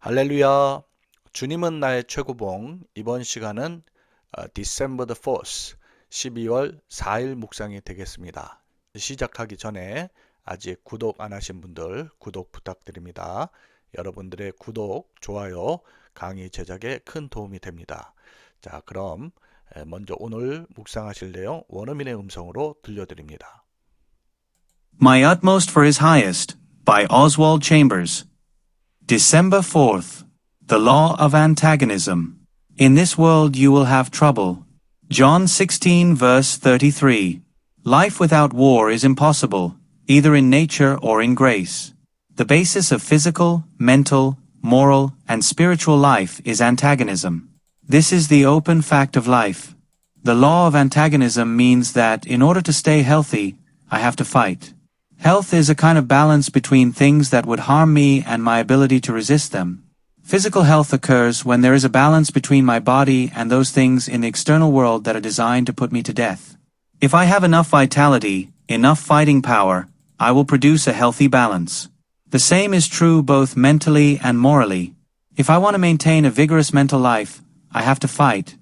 할렐루야. 주님은 나의 최고봉. 이번 시간은 어, December the 4th, 12월 4일 묵상이 되겠습니다. 시작하기 전에 아직 구독 안 하신 분들 구독 부탁드립니다. 여러분들의 구독, 좋아요, 강의 제작에 큰 도움이 됩니다. 자, 그럼 먼저 오늘 묵상하실 내용 원어민의 음성으로 들려드립니다. My Utmost for His Highest by Oswald Chambers. December 4th. The Law of Antagonism. In this world you will have trouble. John 16 verse 33. Life without war is impossible, either in nature or in grace. The basis of physical, mental, moral, and spiritual life is antagonism. This is the open fact of life. The law of antagonism means that in order to stay healthy, I have to fight. Health is a kind of balance between things that would harm me and my ability to resist them. Physical health occurs when there is a balance between my body and those things in the external world that are designed to put me to death. If I have enough vitality, enough fighting power, I will produce a healthy balance. The same is true both mentally and morally. If I want to maintain a vigorous mental life, I have to fight.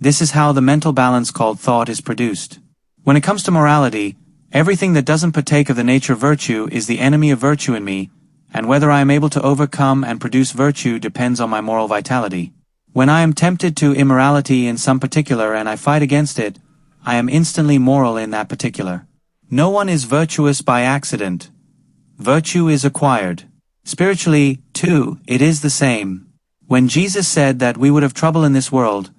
This is how the mental balance called thought is produced. When it comes to morality, Everything that doesn't partake of the nature of virtue is the enemy of virtue in me, and whether I am able to overcome and produce virtue depends on my moral vitality. When I am tempted to immorality in some particular and I fight against it, I am instantly moral in that particular. No one is virtuous by accident. Virtue is acquired. Spiritually, too, it is the same. When Jesus said that we would have trouble in this world,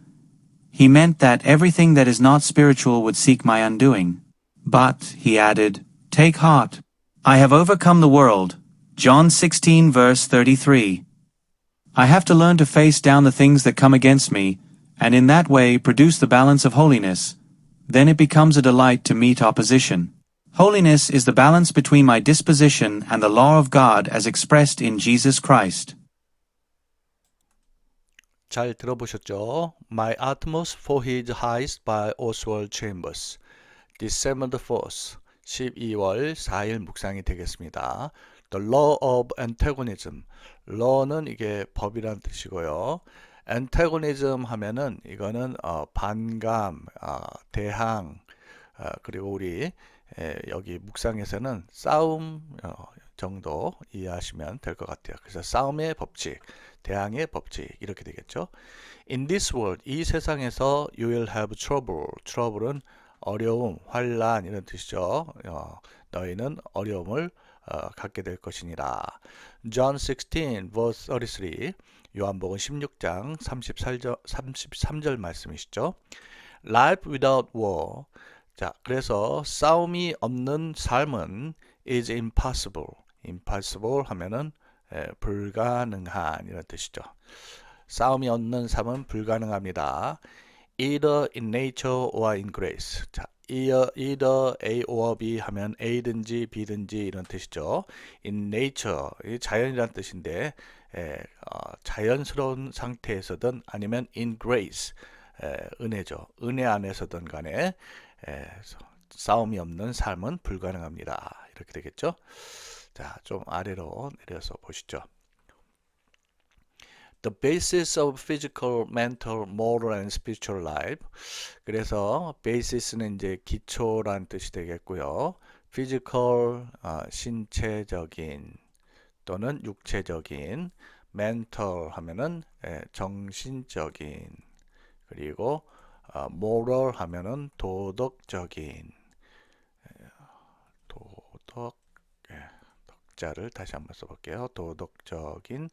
he meant that everything that is not spiritual would seek my undoing. But, he added, take heart. I have overcome the world. John 16 verse 33. I have to learn to face down the things that come against me, and in that way produce the balance of holiness. Then it becomes a delight to meet opposition. Holiness is the balance between my disposition and the law of God as expressed in Jesus Christ. 잘 들어보셨죠? My Utmost for His Highest by Oswald Chambers. December the 4th, 12월 4일 묵상이 되겠습니다. The law of antagonism. law는 이게 법이란 뜻이고요. antagonism 하면은 이거는 어, 반감, 어, 대항, 어, 그리고 우리 에, 여기 묵상에서는 싸움 어, 정도 이해하시면 될 것 같아요. 그래서 싸움의 법칙, 대항의 법칙 이렇게 되겠죠. In this world, 이 세상에서 you will have trouble. trouble은 어려움, 환란 이런 뜻이죠. 어, 너희는 어려움을 어, 갖게 될 것이니라. John 16 verse 33 요한복음 16장 33절, 33절 말씀이시죠. Life without war 자, 그래서 싸움이 없는 삶은 is impossible. impossible 하면은 에, 불가능한 이런 뜻이죠. 싸움이 없는 삶은 불가능합니다. Either in nature or in grace. 자, either, A or B 하면 A든지 B든지 이런 뜻이죠. in nature, 자연이란 뜻인데 에, 어, 자연스러운 상태에서든 아니면 in grace, 에, 은혜죠. 은혜 안에서든 간에 에, 싸움이 없는 삶은 불가능합니다. 이렇게 되겠죠. 자, 좀 아래로 내려서 보시죠. The basis of physical, mental, moral and spiritual life. 그래서 basis는 이제 기초란 뜻이 되겠고요. physical 어, 신체적인 또는 육체적인 mental 하면은 예, 정신적인 그리고 어, moral 하면은 도덕적인 예, 도덕 예, 덕자를 다시 한번 써볼게요. 도덕적인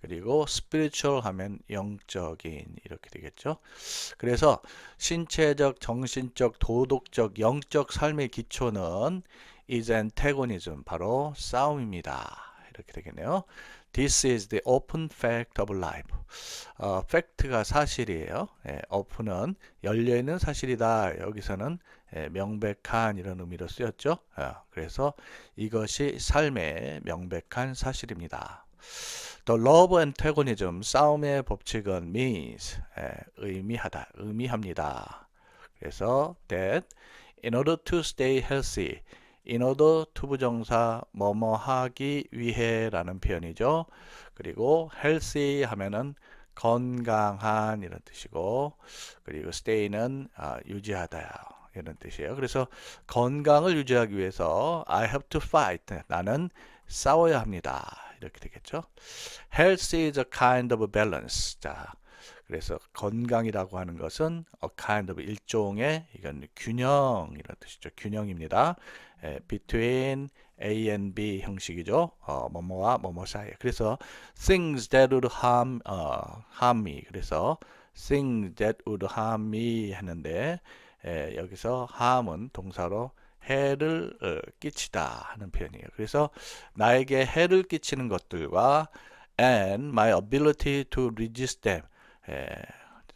그리고 spiritual 하면 영적인 이렇게 되겠죠. 그래서 신체적, 정신적, 도덕적, 영적 삶의 기초는 is antagonism 바로 싸움입니다. 이렇게 되겠네요. This is the open fact of life. 어, fact가 사실이에요. 예, open은 열려 있는 사실이다. 여기서는 예, 명백한 이런 의미로 쓰였죠. 어, 그래서 이것이 삶의 명백한 사실입니다. The love antagonism, 싸움의 법칙은 means, 에, 의미하다, 의미합니다. 그래서 that in order to stay healthy, in order to 부정사 뭐뭐 하기 위해 라는 표현이죠. 그리고 healthy 하면은 건강한 이런 뜻이고 그리고 stay는 아, 유지하다 이런 뜻이에요. 그래서 건강을 유지하기 위해서 I have to fight. 나는 싸워야 합니다. 이렇게 되겠죠. Health is a kind of balance. 자, 그래서 건강이라고 하는 것은 a kind of 일종의 이건 균형 이런 뜻이죠. 균형입니다. 에, between A and B 형식이죠. 어, 뭐뭐와 뭐뭐 사이에. 그래서 things that would harm 어, harm me. 그래서 things that would harm me 하는데 에, 여기서 harm은 동사로 해를 어, 끼치다 하는 표현이에요. 그래서 나에게 해를 끼치는 것들과 and my ability to resist them. 에,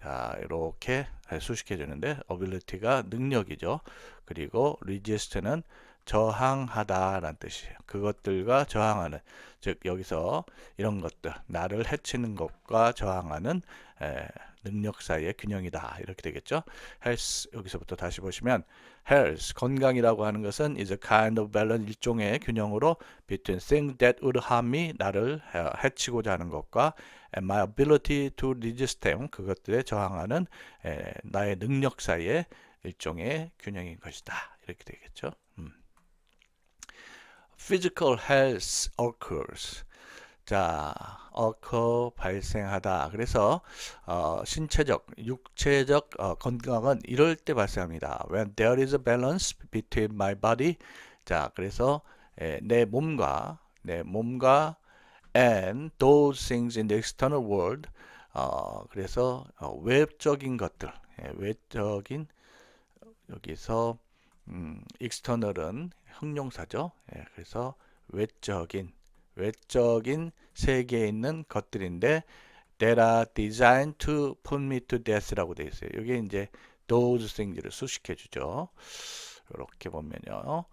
자, 이렇게 수식해 주는데 ability가 능력이죠. 그리고 resist는 저항하다라는 뜻이에요. 그것들과 저항하는 즉 여기서 이런 것들 나를 해치는 것과 저항하는 에, 능력 사이의 균형이다 이렇게 되겠죠. health 여기서부터 다시 보시면 health 건강이라고 하는 것은 is a kind of balance 일종의 균형으로 between things that would harm me 나를 해- 해치고자 하는 것과 and my ability to resist them 그것들에 저항하는 에, 나의 능력 사이의 일종의 균형인 것이다 이렇게 되겠죠. 음. physical health occurs. 자, occur 발생하다. 그래서 어, 신체적, 육체적 어, 건강은 이럴 때 발생합니다. When there is a balance between my body. 자, 그래서 에, 내 몸과 내 몸과 and those things in the external world. 어, 그래서 어, 외적인 것들, 예, 외적인 여기서 음, external은 형용사죠. 예, 그래서 외적인 외적인 세계에 있는 것들인데 that are designed to put me to death라고 되어 있어요. 이게 이제 those things를 수식해 주죠. 이렇게 보면요.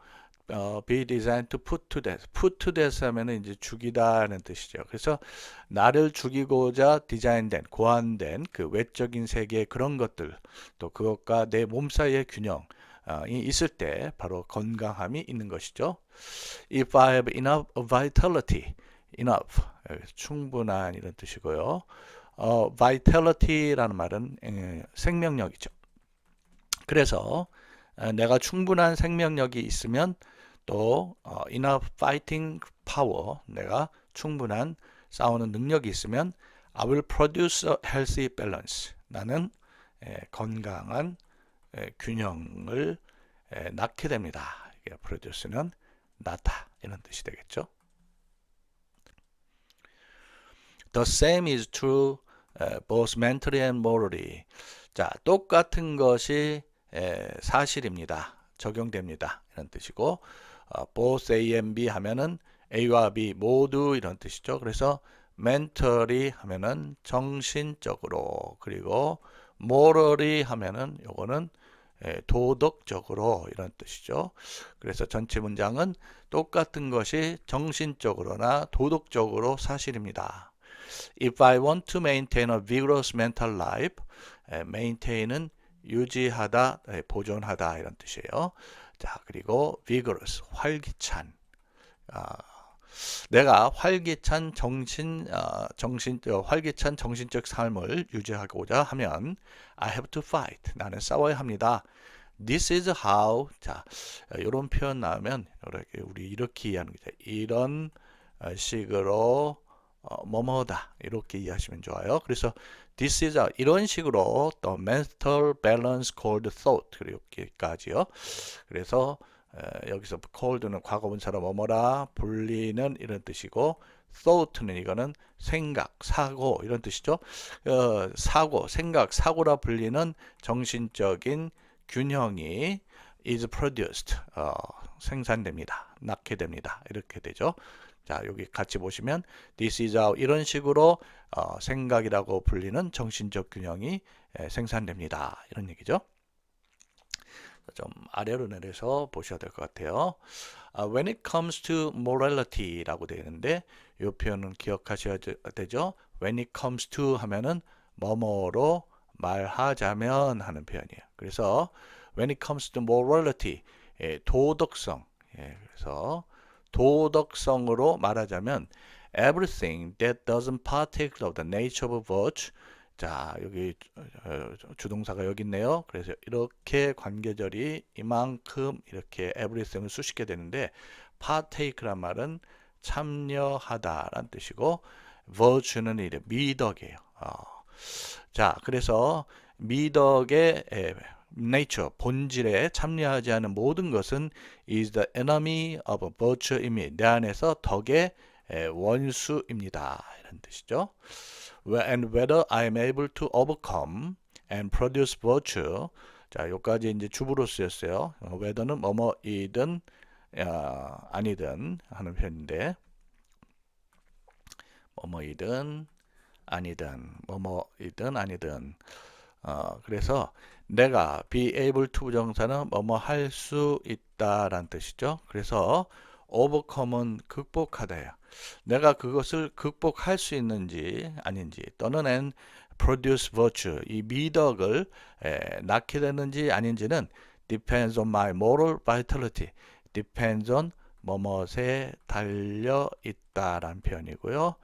어, be designed to put to death. put to death 하면은 이제 죽이다는 뜻이죠. 그래서 나를 죽이고자 디자인된, 고안된 그 외적인 세계의 그런 것들, 또 그것과 내 몸 사이의 균형, 있을 때 바로 건강함이 있는 것이죠. If I have enough vitality, enough 충분한 이런 뜻이고요. 어, vitality라는 말은 에, 생명력이죠. 그래서 어, 내가 충분한 생명력이 있으면 또 어, enough fighting power, 내가 충분한 싸우는 능력이 있으면 I will produce a healthy balance. 나는 에, 건강한 에, 균형을 에, 낳게 됩니다. 이게 produce는 낳다 이런 뜻이 되겠죠. The same is true both mentally and morally. 자, 똑같은 것이 에, 사실입니다. 적용됩니다. 이런 뜻이고 어, both A and B 하면은 A와 B 모두 이런 뜻이죠. 그래서 mentally 하면은 정신적으로 그리고 morally 하면은 요거는 에, 도덕적으로 이런 뜻이죠. 그래서 전체 문장은 똑같은 것이 정신적으로나 도덕적으로 사실입니다. If I want to maintain a vigorous mental life, 에, maintain은 유지하다, 에, 보존하다 이런 뜻이에요. 자, 그리고 vigorous, 활기찬. 아, 내가 활기찬 정신, 어, 정신, 어, 활기찬 정신적 삶을 유지하고자 하면 I have to fight. 나는 싸워야 합니다. This is how. 자, 이런 표현 나오면 이렇게 우리 이렇게 이해하는 거죠. 이런 어, 식으로 어, 뭐뭐다 이렇게 이해하시면 좋아요. 그래서 this is how, 이런 식으로 또 mental balance called thought 이렇게까지요. 그래서 에, 여기서 cold는 과거분사로 뭐뭐라 불리는 이런 뜻이고 thought는 이거는 생각, 사고 이런 뜻이죠. 어, 사고, 생각, 사고라 불리는 정신적인 균형이 is produced 어, 생산됩니다. 낳게 됩니다. 이렇게 되죠. 자, 여기 같이 보시면 this is how 이런 식으로 어, 생각이라고 불리는 정신적 균형이 에, 생산됩니다. 이런 얘기죠. 좀 아래로 내려서 보셔야 될 것 같아요. 아, when it comes to morality라고 되어 있는데 이 표현은 기억하셔야 되- 되죠. when it comes to 하면은 뭐뭐로 말하자면 하는 표현이에요. 그래서 when it comes to morality 예, 도덕성 예, 그래서 도덕성으로 말하자면 everything that doesn't partake of the nature of virtue. 자, 여기 어, 주동사가 여기 있네요. 그래서 이렇게 관계절이 이만큼 이렇게 everything을 수식게 되는데 partake란 말은 참여하다 라는 뜻이고 virtue는 이래 미덕이에요. 어. 자, 그래서 미덕의 에, nature 본질에 참여하지 않은 모든 것은 is the enemy of virtue in me. 내 안에서 덕의 에, 원수입니다. 이런 뜻이죠. And whether I am able to overcome and produce virtue. 자, 여기까지 이제 주부로 쓰였어요. 어, whether는 뭐뭐이든 어, 아니든 하는 편인데 뭐뭐이든 아니든 뭐뭐이든 아니든 어, 그래서 내가 be able to 부정사는 뭐뭐 할 수 있다라는 뜻이죠. 그래서 overcome은 극복하다야. 내가 그것을 극복할 수 있는지 아닌지 또는 and produce virtue 이 미덕을 에, 낳게 되는지 아닌지는 depends on my moral vitality. depends on 뭐뭐에 달려 있다라는 표현이고요.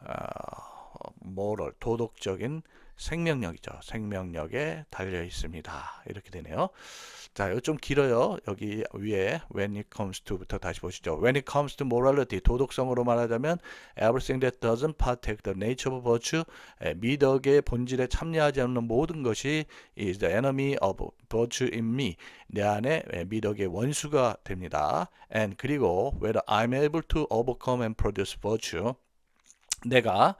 어, moral 도덕적인 생명력이죠. 생명력에 달려 있습니다. 이렇게 되네요. 자, 이거 좀 길어요. 여기 위에 when it comes to부터 다시 보시죠. When it comes to morality, 도덕성으로 말하자면 everything that doesn't partake the nature of virtue, 에, 미덕의 본질에 참여하지 않는 모든 것이 is the enemy of virtue in me. 내 안에 에, 미덕의 원수가 됩니다. And 그리고 whether I'm able to overcome and produce virtue, 내가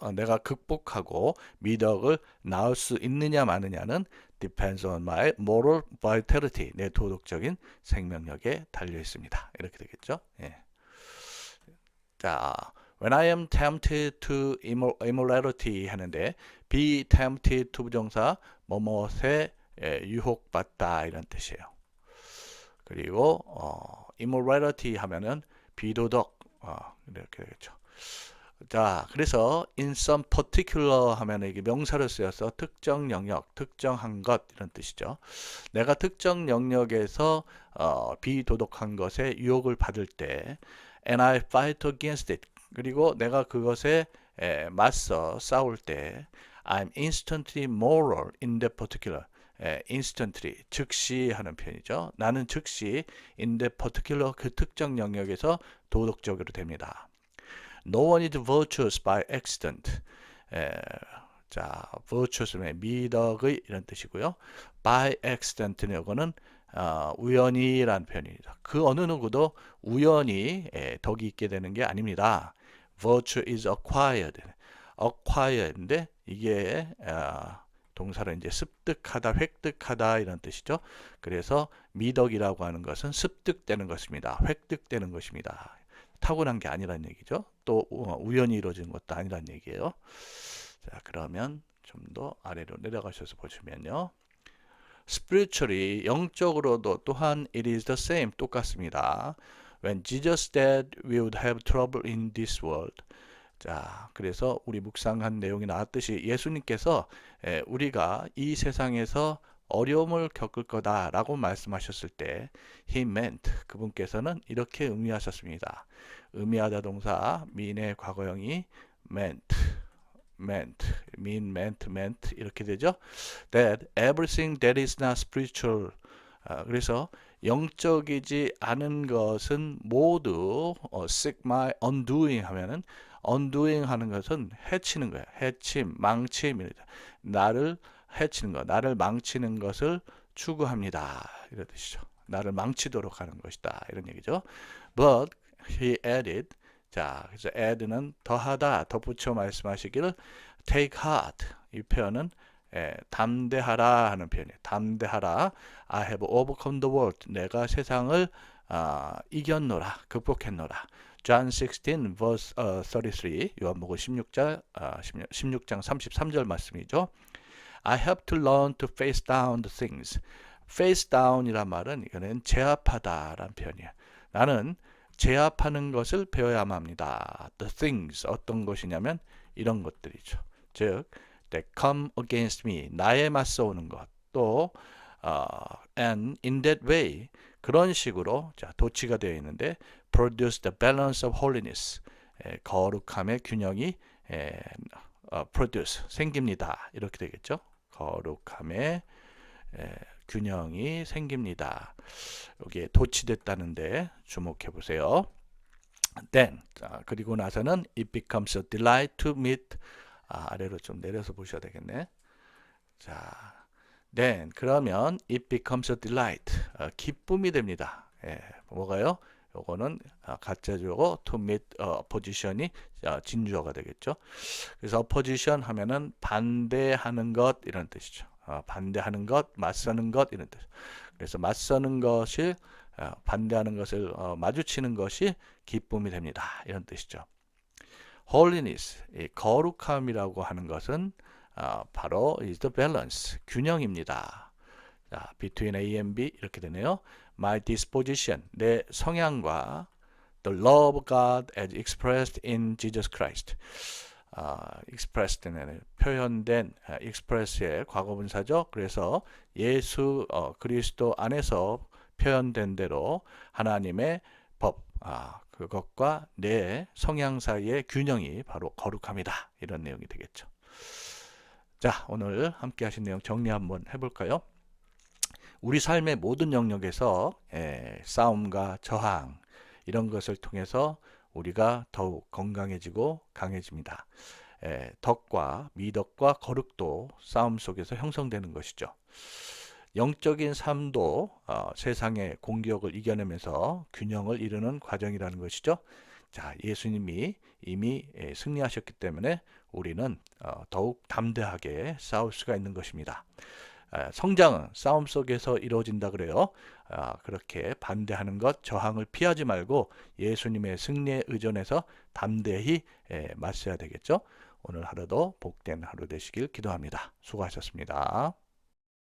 어, 내가 극복하고 미덕을 낳을 수 있느냐 마느냐는 depends on my moral vitality 내 도덕적인 생명력에 달려 있습니다. 이렇게 되겠죠? 예. 자, when I am tempted to immor- immorality 하는데 be tempted to 부정사 뭐뭐에 예, 유혹받다 이런 뜻이에요. 그리고 어, immorality 하면은 비도덕 어, 이렇게 되겠죠. 자, 그래서 in some particular 하면 이게 명사를 쓰여서 특정 영역, 특정한 것 이런 뜻이죠. 내가 특정 영역에서 어, 비도덕한 것에 유혹을 받을 때 and I fight against it. 그리고 내가 그것에 에, 맞서 싸울 때 I'm instantly moral in that particular. 에, instantly 즉시 하는 표현이죠. 나는 즉시 in that particular 그 특정 영역에서 도덕적으로 됩니다. No one is virtuous by accident. 에, 자, virtuous는 미덕의 이런 뜻이고요. by accident는 이거는 어, 우연히라는 표현입니다. 그 어느 누구도 우연히 에, 덕이 있게 되는 게 아닙니다. virtue is acquired. acquired인데 이게 어, 동사로 이제 습득하다, 획득하다 이런 뜻이죠. 그래서 미덕이라고 하는 것은 습득되는 것입니다. 획득되는 것입니다. 타고난 게 아니란 얘기죠. 또 어, 우연히 이루어진 것도 아니란 얘기예요. 자, 그러면 좀 더 아래로 내려가셔서 보시면요. spiritually 영적으로도 또한 it is the same 똑같습니다. When Jesus said we would have trouble in this world. 자, 그래서 우리 묵상한 내용이 나왔듯이 예수님께서 에, 우리가 이 세상에서 어려움을 겪을 거다라고 말씀하셨을 때 he meant 그분께서는 이렇게 의미하셨습니다. 의미하다 동사 mean의 과거형이 meant meant mean meant meant 이렇게 되죠. that everything that is not spiritual 아, 그래서 영적이지 않은 것은 모두 어, seek my undoing 하면은 undoing 하는 것은 해치는 거야. 해침, 망침입니다. 나를 해치는 것, 나를 망치는 것을 추구합니다. 이런 뜻이죠. 나를 망치도록 하는 것이다. 이런 얘기죠. But he added. 자, 그래서 add는 더하다, 덧붙여 말씀하시기를 take heart. 이 표현은 예, 담대하라 하는 표현이에요. 담대하라. I have overcome the world. 내가 세상을 아, 이겼노라, 극복했노라. John 16 verse 어, 33 요한복음 16장 아, 16, 16장 33절 말씀이죠. I have to learn to face down the things. face down이란 말은 이거는 제압하다라는 표현이에요. 나는 제압하는 것을 배워야만 합니다. The things 어떤 것이냐면 이런 것들이죠. 즉 that come against me 나에 맞서 오는 것. 또 어, and in that way 그런 식으로 자 도치가 되어 있는데 produce the balance of holiness 에, 거룩함의 균형이 에, 어, produce 생깁니다 이렇게 되겠죠 거룩함의 에, 균형이 생깁니다. 여기에 도치됐다는데 주목해 보세요. Then 자, 그리고 나서는 it becomes a delight to meet. 아, 아래로 좀 내려서 보셔야 되겠네. 자 then 그러면 it becomes a delight. 어, 기쁨이 됩니다. 예, 뭐가요? 요거는 아, 가짜 주어고 to meet 어, position이 어, 진주어가 되겠죠. 그래서 opposition 하면은 반대하는 것 이런 뜻이죠. 어, 반대하는 것, 맞서는 것 이런 뜻. 그래서 맞서는 것을 어, 반대하는 것을 어, 마주치는 것이 기쁨이 됩니다. 이런 뜻이죠. holiness, 이 거룩함이라고 하는 것은 아, 바로 is the balance, 균형입니다. 자, between A and B 이렇게 되네요. My disposition, 내 성향과 the love of God as expressed in Jesus Christ. 아, expressed는 표현된 아, express의 과거분사죠. 그래서 예수 어, 그리스도 안에서 표현된 대로 하나님의 법, 아, 그것과 내 성향 사이의 균형이 바로 거룩함이다. 이런 내용이 되겠죠. 자, 오늘 함께 하신 내용 정리 한번 해볼까요? 우리 삶의 모든 영역에서 에, 싸움과 저항 이런 것을 통해서 우리가 더욱 건강해지고 강해집니다. 에, 덕과 미덕과 거룩도 싸움 속에서 형성되는 것이죠. 영적인 삶도 어, 세상의 공격을 이겨내면서 균형을 이루는 과정이라는 것이죠. 자, 예수님이 이미 예, 승리하셨기 때문에 우리는 어, 더욱 담대하게 싸울 수가 있는 것입니다. 아, 성장은 싸움 속에서 이루어진다 그래요. 아, 그렇게 반대하는 것, 저항을 피하지 말고 예수님의 승리에 의존해서 담대히 예, 맞서야 되겠죠. 오늘 하루도 복된 하루 되시길 기도합니다. 수고하셨습니다.